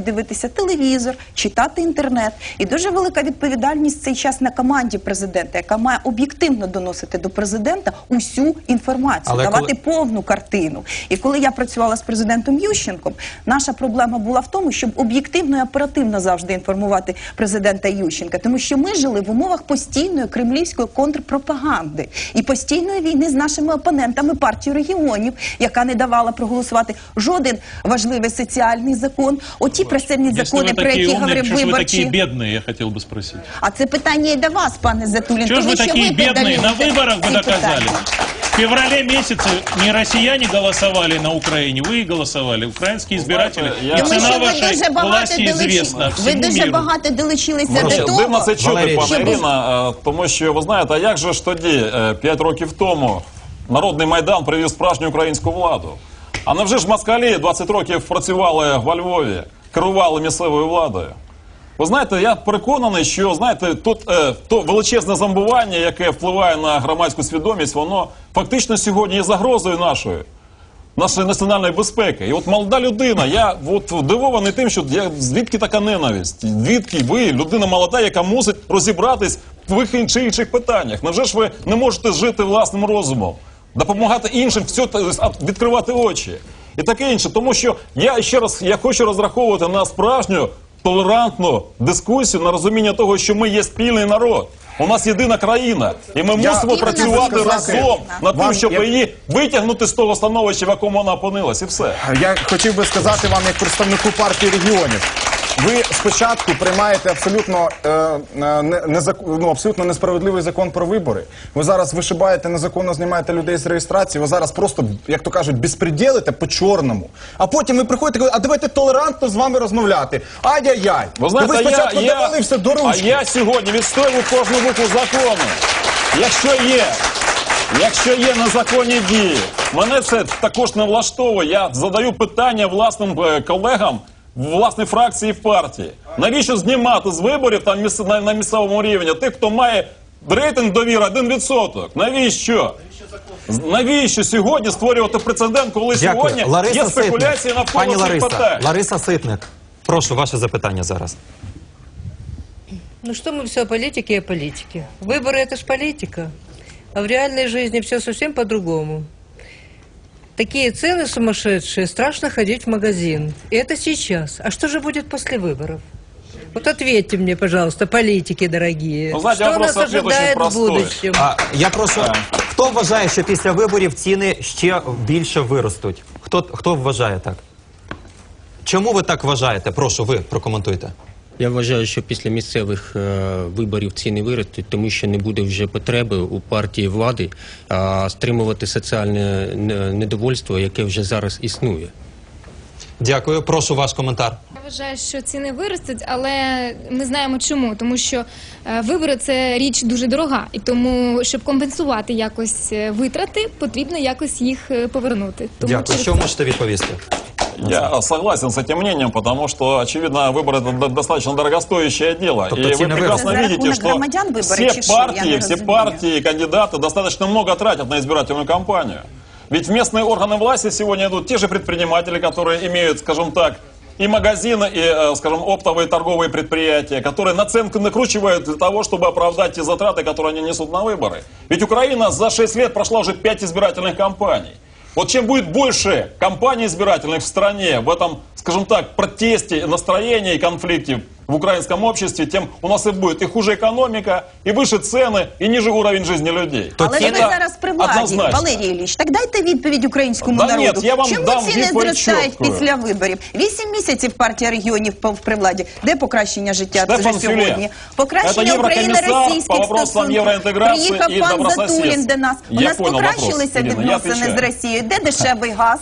дивитися телевізор, читати інтернет. І дуже велика відповідальність цей час на команді президента, яка має об'єктивно доносити до президента усю інформацію, Але давати коли- повну картину. І коли я працювала з президентом Ющенком, наша проблема була в тому, щоб об'єктивно і оперативно завжди інформувати президента Ющенка, тому що ми жили в умовах постійної кремлівської контрпропаганди і постійної війни з нашими опонентами партії регіонів, яка не давала проголосувати жоден важливий соціальний закон. Оті пресельні Если закони, вы про такие які умные, говорив что ж вы виборчі. такие бедные, я хотел бы спросить. А це питання і до вас, пане Затулін. Чего ж тому вы що такие ви бедные? На педалюєте выборах вы ці доказали. питання. В феврале месяце не россияне голосовали на Украине, вы голосовали, украинские избиратели. знаете, я- И Тому цена що ви вашей дуже багато власти долучили. известна Ви всему дуже миру. багато долучилися Може, до того. Дивно це чути, Валерій, пане щоб- Ірина, е, тому що ви знаєте, а як же ж тоді, 5 років тому, Народний Майдан привів справжню українську владу? А невже ж москалі 20 років працювали во Львові, Керували місцевою владою? Ви знаєте, я переконаний, що знаєте, тут е, то величезне зомбування, яке впливає на громадську свідомість, воно фактично сьогодні є загрозою нашою нашої національної безпеки. І от молода людина, я от дивований тим, що я, звідки така ненависть? Звідки ви, людина молода, яка мусить розібратись в тих чи інших питаннях? Невже ж ви не можете жити власним розумом, допомагати іншим, все, відкривати очі? І таке інше. Тому що я ще раз я хочу розраховувати на справжню толерантну дискусію, на розуміння того, що ми є спільний народ. У нас єдина країна, і ми Я мусимо працювати разом над тим, щоб я... її витягнути з того становища, в якому вона опинилась, і все. Я хотів би сказати вам, як представнику партії регіонів. Ви спочатку приймаєте абсолютно, е, е, не, незак- ну, абсолютно несправедливий закон про вибори. Ви зараз вишибаєте незаконно, знімаєте людей з реєстрації. Ви зараз просто, як то кажуть, безпреділите по чорному. А потім ви приходите, кажете, а давайте толерантно з вами розмовляти. Ай-яй-яй. Ви знаєте, ви спочатку я, довели все до а я сьогодні відстоюю кожну букву закону. Якщо є, якщо є незаконні дії, мене це також не влаштовує. Я задаю питання власним е, колегам в власній фракції в партії. Навіщо знімати з виборів там міс- на, на місцевому рівні тих, хто має рейтинг довіри 1%? Навіщо? З- Навіщо сьогодні створювати прецедент, коли сьогодні Дякую. Лариса є спекуляції Ситник. навколо Пані цих Лариса, питань? Лариса Ситник. Прошу, ваше запитання зараз. Ну что мы все о политике и о политике. Выборы это ж политика. А в реальной жизни все совсем по-другому. Такие цены сумасшедшие, страшно ходить в магазин. И это сейчас. А что же будет после выборов? Вот ответьте мне, пожалуйста, политики дорогие. Ну, знаете, что вопрос нас ответ очень ожидает в простой. будущем? А я прошу, хто вважає, що після виборів ціни ще більше виростуть? Хто, хто вважає так? Чому ви так вважаєте? Прошу, ви прокоментуйте. Я вважаю, що після місцевих е, виборів ціни виростуть, тому що не буде вже потреби у партії влади а, стримувати соціальне не- недовольство, яке вже зараз існує. Дякую. Прошу ваш коментар. Я вважаю, що ціни виростуть, але ми знаємо чому. Тому що е, вибори це річ дуже дорога, і тому, щоб компенсувати якось е, витрати, потрібно якось їх е, повернути. Тому Дякую. через Що це. можете відповісти? Я согласен с этим мнением, потому что, очевидно, выборы это до- достаточно дорогостоящее дело. Тобто и вы прекрасно видите, что громадян выборы, все чи що? Я партии, все разумею. партии, кандидаты достаточно много тратят на избирательную кампанию. Ведь в местные органы власти сегодня идут те же предприниматели, которые имеют, скажем так, и магазины, и, э, скажем, оптовые торговые предприятия, которые наценку накручивают для того, чтобы оправдать те затраты, которые они несут на выборы. Ведь Украина за 6 лет прошла уже 5 избирательных кампаний. Вот чем будет больше компаний избирательных в стране, в этом, скажем так, протесте, настроении и конфликте в украинском обществе, тем у нас и будет и хуже экономика, и выше цены, и ниже уровень жизни людей. То Але ж ви ціни- зараз при владі, Однозначно. Валерій Ілліч, так дайте відповідь українському Да народу. ні, я вам Чому дам ціни відповідь зростають чіткою. після виборів? Вісім місяців партія регіонів по- при владі. Де покращення життя Стефан вже Фюле. сьогодні? Це Покращення єврокомісар по україно-російських вопросам стосунків. євроінтеграції Приїхав і пан добрососедства. Затулін до нас. У Я нас понял покращилися вопрос, Ірина, я відносини з отвечаю. Росією. Де дешевий газ?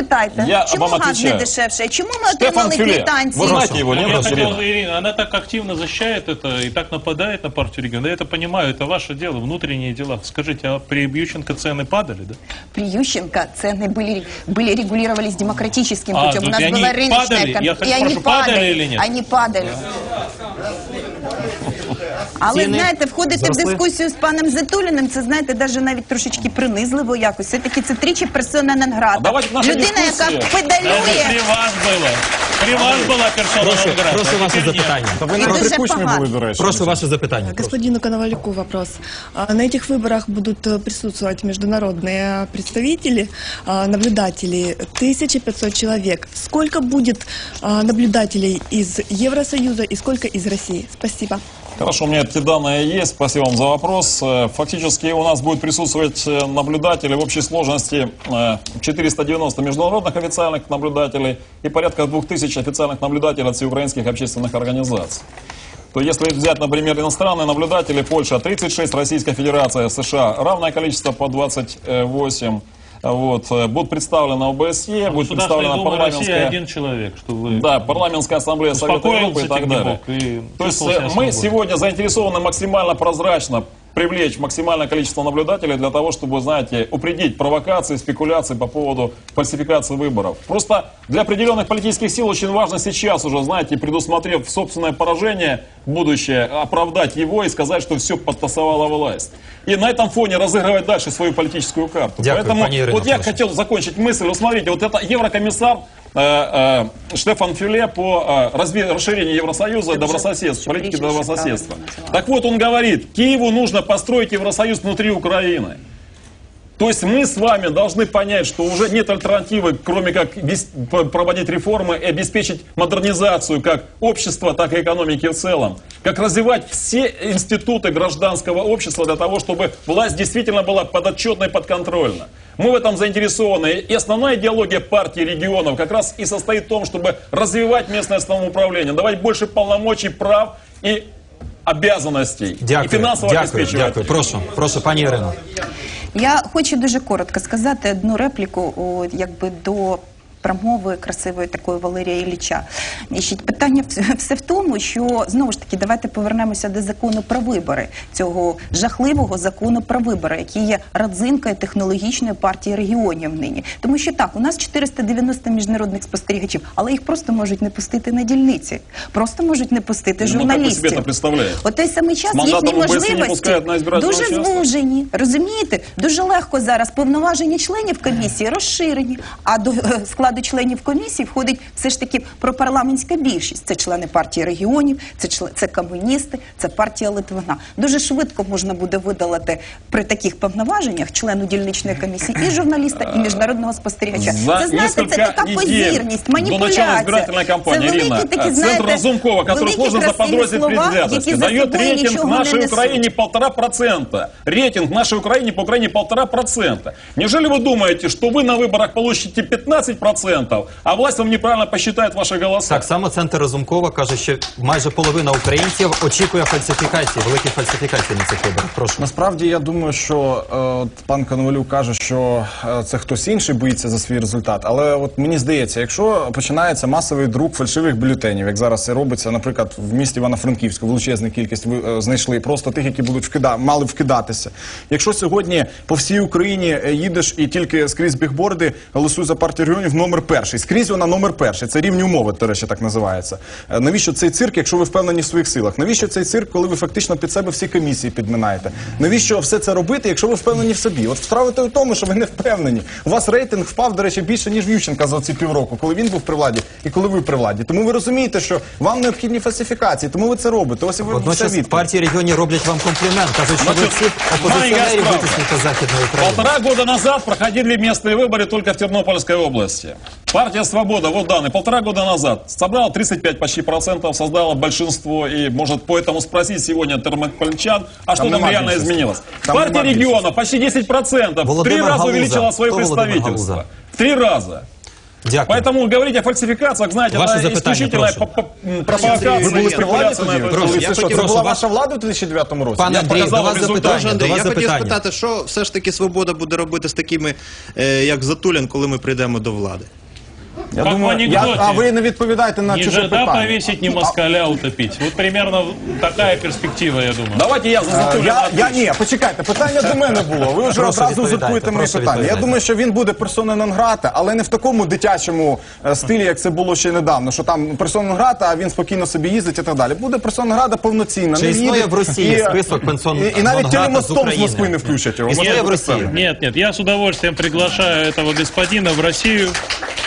Спитайте, Я чому вам газ не отвечаю. дешевше? Чому ми Стефан отримали Фюле, квитанції? вы знаете его, Ну, нет, я хотел, Ирина? Ирина, она так активно защищает это и так нападает на партию региона. Я это понимаю, это ваше дело, внутренние дела. Скажите, а при Ющенко цены падали, да? При Ющенко цены были, были регулировались демократическим А, путем. то У нас есть была они рыночная падали? кон- Я И хочу- они прошу, падали падали. или нет? Они падали. Але ціни знаєте, входити зросли? в дискусію з паном Зетуліним, це знаєте, навіть навіть трошечки принизливо якось. Все таки це тричі персона А Ненграда. давайте наша Людина, яка дискусія. Даже педалює. при вас было. При вас была персона Прошу, нон-грата, прошу а ваше теперь нет. запитання. Та ви Це на дуже прикучні погано. були, до речі. Прошу ваше запитання. Прошу. Господину Коновалюку вопрос. А, На этих выборах будут э, присутствовать международные представители, а, наблюдатели, 1500 человек. Сколько будет а, наблюдателей из Евросоюза и сколько из России? Спасибо. Хорошо, у меня эти данные есть. Спасибо вам за вопрос. Э, Фактически у нас будет присутствовать э, наблюдатели в общей сложности э, 490 международных официальных наблюдателей и порядка 2000 официальных наблюдателей от всеукраинских общественных организаций. То если взять, например, иностранные наблюдатели, Польша 36, Российская Федерация, США равное количество по 28. Вот, э, будут представлены ОБСЕ, будет Государственная представлена Дума России парламентская... один человек, что вы... Да, парламентская ассамблея Совета Европы и так далее. И То есть э, мы сегодня заинтересованы максимально прозрачно привлечь максимальное количество наблюдателей для того, чтобы, знаете, упредить провокации, спекуляции по поводу фальсификации выборов. Просто для определенных политических сил очень важно сейчас уже, знаете, предусмотрев собственное поражение, будущее, оправдать его и сказать, что все подтасовала власть. И на этом фоне разыгрывать дальше свою политическую карту. Дякую, Поэтому вот я хотел закончить мысль. Вот смотрите, вот это еврокомиссар э, э, Штефан Фюле по э, разве- расширению Евросоюза, добрососедства, политики добрососедства. Так вот, он говорит, Киеву нужно построить Евросоюз внутри Украины. То есть мы с вами должны понять, что уже нет альтернативы, кроме как проводить реформы и обеспечить модернизацию как общества, так и экономики в целом. Как развивать все институты гражданского общества для того, чтобы власть действительно была подотчетна и подконтрольна. Мы в этом заинтересованы. И основная идеология партии регионов как раз и состоит в том, чтобы развивать местное самоуправление, давать больше полномочий, прав и обязанностей. и Дякую, финансово дякую, обеспечивать. дякую. Прошу, прошу, пані Ірино. Я хочу дуже коротко сказати одну репліку, о, якби до. Промови красивої такої Валерія Ілліча. Значить, питання все в тому, що знову ж таки давайте повернемося до закону про вибори, цього жахливого закону про вибори, який є родзинкою технологічної партії регіонів нині. Тому що так, у нас 490 міжнародних спостерігачів, але їх просто можуть не пустити на дільниці, просто можуть не пустити Ну, журналістів. це? От той самий час їхні можливості на дуже звужені. Розумієте? Дуже легко зараз повноваження членів комісії розширені, а до е, складу членів комісії входить все ж таки пропарламентська більшість. Це члени партії регіонів, це чле- це комуністи, це партія Литвина. Дуже швидко можна буде видалити при таких повноваженнях члену дільничної комісії і журналіста, і міжнародного спостерігача. За це знаєте, це несколько така недель позірність, до начала маніпуляція. избирательной кампании, це великі Ирина, такі, э, знаєте, Центр Разумкова, который великі сложно красиві заподозрить в слова, предвзятости, які за дает собою рейтинг нічого не нашей несуть. Украине полтора процента. Рейтинг нашей Украине по Украине полтора процента. Неужели вы думаете, что вы на выборах получите 15 процентов, А власть вам неправильно посчитает ваши голоса? Так само центр Разумкова каже, що майже половина українців очікує фальсифікації, великих фальсифікацій на цих виборах. Прошу. Насправді я думаю, що е, от пан Коновалюк каже, що е, це хтось інший боїться за свій результат. Але от мені здається, якщо починається масовий друк фальшивих бюлетенів, як зараз це робиться, наприклад, в місті Івано-Франківську, величезну кількість ви е, знайшли просто тих, які будуть вкида мали вкидатися. Якщо сьогодні по всій Україні е, їдеш і тільки скрізь бігборди голосуй за партію регіонів номер перший. Скрізь вона номер перший. Це рівні умови, до речі, так називається. Е, Навіщо цей цирк, якщо ви впевнені в своїх силах? Навіщо цей цирк, коли ви фактично під себе всі комісії підминаєте? Навіщо все це робити, якщо ви впевнені в собі? От справа то в тому, що ви не впевнені. У вас рейтинг впав, до речі, більше ніж в Ющенка за ці півроку, коли він був при владі і коли ви при владі. Тому ви розумієте, що вам необхідні фальсифікації, тому ви це робите. Ось і ви вся Водночас відповідь. партії регіонів роблять вам комплімент. Кажуть, що ви Значить, всіх опозиціонерів маленька справка. витисните з Західної України. Полтора года назад проходили местные выборы только в Тернопольской области. Партия «Свобода», вот данные, полтора года назад собрала 35 почти процентов, создала большинство, и может поэтому спросить сегодня тернополичан, а что Там там нема реально більшості. изменилось. Там Партия нема більшості. региона почти 10 процентов, в три Володимир раза Галуза. увеличила свое Кто Володимир представительство. Галуза? В три раза. Дякую. Поэтому говорить о фальсификациях, знаете, Ваше это запитання, исключительная прошу. по- по- м, провокация, Ви були при владі манипуляция на тоді? эту Коли тему. це що, це прошу була вас- ваша влада у 2009 році? Пане Я Андрій, до показав вас результат. запитання. Андрій, До вас я хотів запитання. спитати, що все ж таки свобода буде робити з такими, е, як Затулян, коли ми прийдемо до влади? Я Как в думаю, я, а ви не відповідаєте на Не чуже жида питання. повесить, не москаля утопить. Вот примерно такая перспектива, я думаю. Давайте я за Е, Я, я ні, почекайте, питання до мене було. Ви вже Прошу одразу відповідайте, узурпуєте мої питання. Я відповідайте. думаю, що він буде персона нон-грата, але не в такому дитячому е, стилі, як це було ще недавно. Що там персона нон-грата, а він спокійно собі їздить і так далі. Буде персона нон-грата повноцінна. Чи не існує їде в Росії і, список персон і, і навіть нон-грата з телемостом з України? Москви не включать його. Існує в Росії? Нет, нет, я с удовольствием приглашаю этого господина в Россию.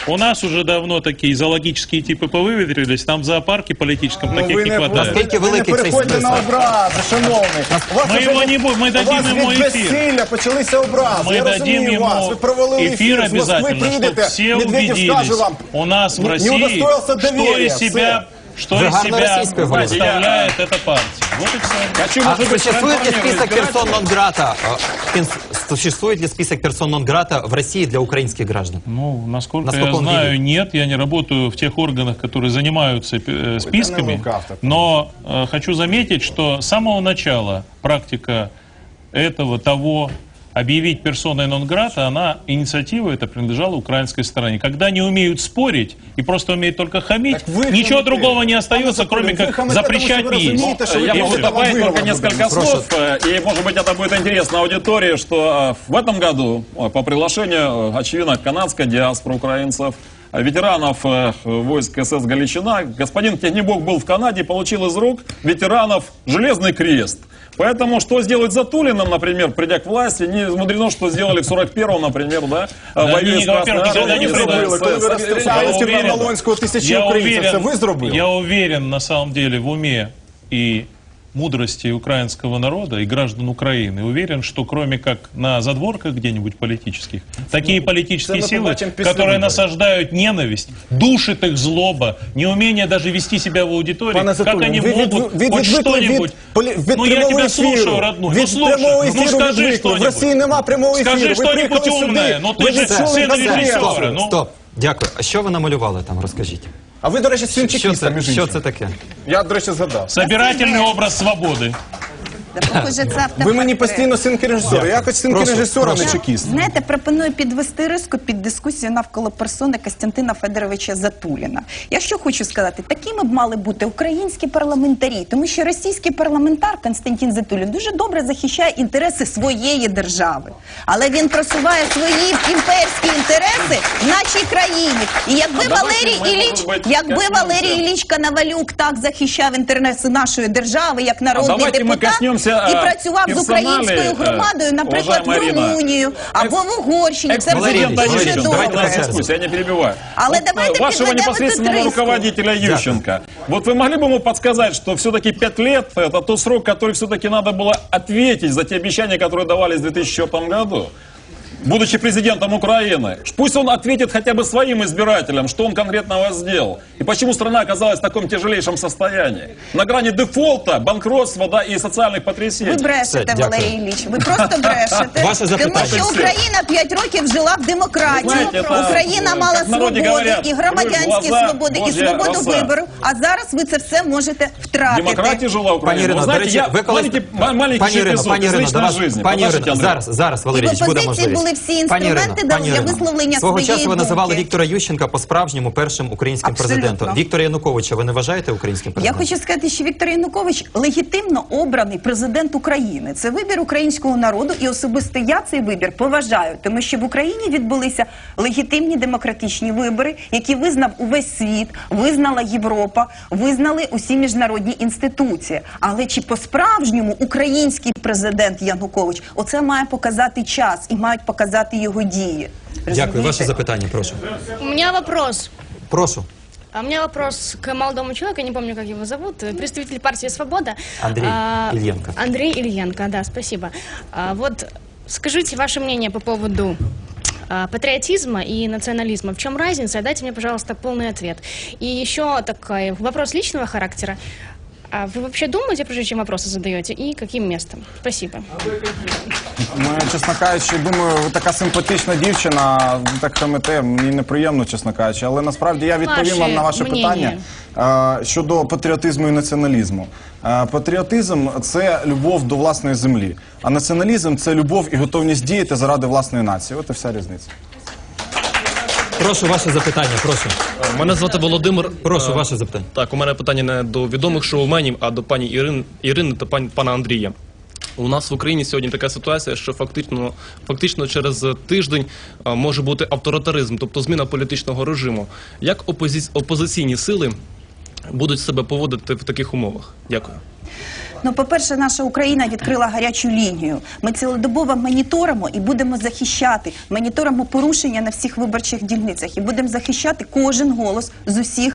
У нас уже давно такие зоологические типы повыветрились, там в зоопарке политическом Ну, таких ви не не, хватает. Наскільки ви не великий цей переходьте на список? образи, шановний. У вас Ми уже його від- не будемо, ми у вас дадим йому від ефір. безсилля почалися образи. Мы Я дадим розумію ему вас. Ви провели эфир ефір, з Москви обязательно, приїдете, чтобы все Медведєв убедились, скаже вам, у нас в не- не России, удостоился что доверия, из себя, что из себя представляет эта партия. Вот и все. Хочу, А быть, существует ли список персон нон-грата? пенс- Существует ли список персон нон-грата в России для украинских граждан? Ну, насколько Насколько я знаю, видит? нет. Я не работаю в тех органах, которые занимаются э, списками. так. Но э, хочу заметить, что с самого начала практика этого, того, объявить персоной нон-грата, она, инициатива эта принадлежала украинской стороне. Когда не умеют спорить и просто умеют только хамить, ничего хамите. другого не остается, кроме как запрещать есть. Я могу добавить только несколько слов, э, и, может быть, это будет интересно аудитории, что э, в этом году э, по приглашению, очевидно, канадской диаспоры украинцев, ветеранов войск СС Галичина, господин Технибок был в Канаде и получил из рук ветеранов Железный Крест. Поэтому что сделать Затулиным, например, придя к власти, не мудрено, что сделали в 41-м, например, да, Да воюя не, с во-первых, Красной никогда не Армией. зробили. Коли ви розстріляли Я Степана уверен, Малонського тисячі я українців, це ви уверен, зробили? я уверен, на самом деле, в уме и мудрости украинского народа и граждан Украины. Уверен, что кроме как на задворках где-нибудь политических, такие политические это мы силы, побачим после которые выборов. насаждают ненависть, душит их злоба, неумение даже вести себя в аудитории, Пане как Затулін, они ви від- могут від- хоть відвикли что-нибудь... від полі- від ну я прямого тебя ефіру. слушаю, родной, ну Від слушай, прямого ну ефіру скажи відвикли. В что-нибудь. Росії нема прямого ефіру. Скажи Ви что-нибудь приїхали умное. сюди, Ну ты ви же відчули сын конкретно. режиссера. Ну, Стоп, дякую. А що ви намалювали там? Розкажіть. А ви, до речі, син Що чекіста, це, між що іншим. це таке? Я, до речі, згадав. Собирательный образ. Похоже, це Ви мені постійно синки режисера. Я хоч синки Прошу, режисера, не чекіст. Знаєте, пропоную підвести риску під дискусію навколо персони Костянтина Федоровича Затуліна. Я що хочу сказати, такими б мали бути українські парламентарі, тому що російський парламентар Константин Затулін дуже добре захищає інтереси своєї держави, але він просуває свої імперські інтереси нашій країні. І якби давайте Валерій ми, Ілліч, може бути, якби коснемося. Валерій Ілліч Коновалюк так захищав інтереси нашої держави, як народний давайте ми депутат, коснемося, і е, працював з персоналі, українською е, громадою, наприклад, в уважаема Ірина. Румунію або в Угорщині. Це було б Валерій, Экс-президента дуже Валерій, Ющенко, давайте добре. давайте на дискуссию, я не перебиваю. Але Вот, давайте э, вашего підведемо непосредственного цю триску. руководителя Ющенко. Вот вы могли бы ему подсказать, что все-таки пять лет это тот срок, который все-таки надо было ответить за те обещания, которые давались в 2004 году? Будучи президентом Украины, пусть он ответит хотя бы своим избирателям, что он конкретного сделал. И почему страна оказалась в таком тяжелейшем состоянии. На грани дефолта, банкротства да, и социальных потрясений. Ви брешете, Все, дякую. Валерій Ілліч. Ви просто брешете. Ваше запитання. Тому що Україна 5 років жила в демократії. Знаєте, це, Україна е, мала як в народі свободи говорять, і громадянські ви ж глаза свободи, і Божья свободу роса. вибору. А зараз ви це все можете втратити. Демократия жила Украина. Пані Ірино, Вы до знаете, речі, я ви колись... маленький, ма- маленький пані Ірино, эпизод пані из Ірино, до личной вас, жизни. пані Подождите, Ірино, Андрей. зараз, зараз, Валерій, І в буде опозиції можливість. були Всі Ірино, інструменти пані для Ірино, висловлення Свого своєї часу ви називали думки. Віктора Ющенка по-справжньому першим українським Абсолютно. президентом. Віктора Януковича ви не вважаєте українським президентом? Я хочу сказати, що Віктор Янукович легітимно обраний президент України. Це вибір українського народу, і особисто я цей вибір поважаю, тому що в Україні відбулися легітимні демократичні вибори, які визнав увесь світ, визнала Європа, визнали усі міжнародні інституції. Але чи по-справжньому український президент Янукович оце має показати час і мають показати його дії? Дякую. Ваше запитання, прошу. У меня вопрос. Прошу. А у меня вопрос к молодому человеку, я не помню, как его зовут, представитель партии «Свобода». Андрей А, Ильенко. Андрей Ильенко, да, спасибо. А, вот скажите ваше мнение по поводу а, патриотизма и национализма. В чем разница? Дайте мне, пожалуйста, полный ответ. И еще такой вопрос личного характера. А вы вообще думаете, прежде чем вопросы задаете, и каким местом? Спасибо. Ну, я, чесно кажучи, думаю, ви така симпатична дівчина, ви так хамите, мені неприємно, чесно кажучи. Але насправді я відповім Ваше вам на ваше мнення. питання е, щодо патріотизму і націоналізму. Е, патріотизм це любов до власної землі, а націоналізм це любов і готовність діяти заради власної нації. От і вся різниця. Прошу ваше запитання, прошу. Мене звати Володимир. Прошу, Е, ваше запитання. Так, у мене питання не до відомих шоуменів, а до пані Ірини, Ірини та пані, пана Андрія. У нас в Україні сьогодні така ситуація, що фактично, фактично через тиждень е, може бути авторитаризм, тобто зміна політичного режиму. Як опозі... опозиційні сили будуть себе поводити в таких умовах? Дякую. Ну, по-перше, наша Україна відкрила гарячу лінію. Ми цілодобово моніторимо і будемо захищати. Моніторимо порушення на всіх виборчих дільницях і будемо захищати кожен голос з усіх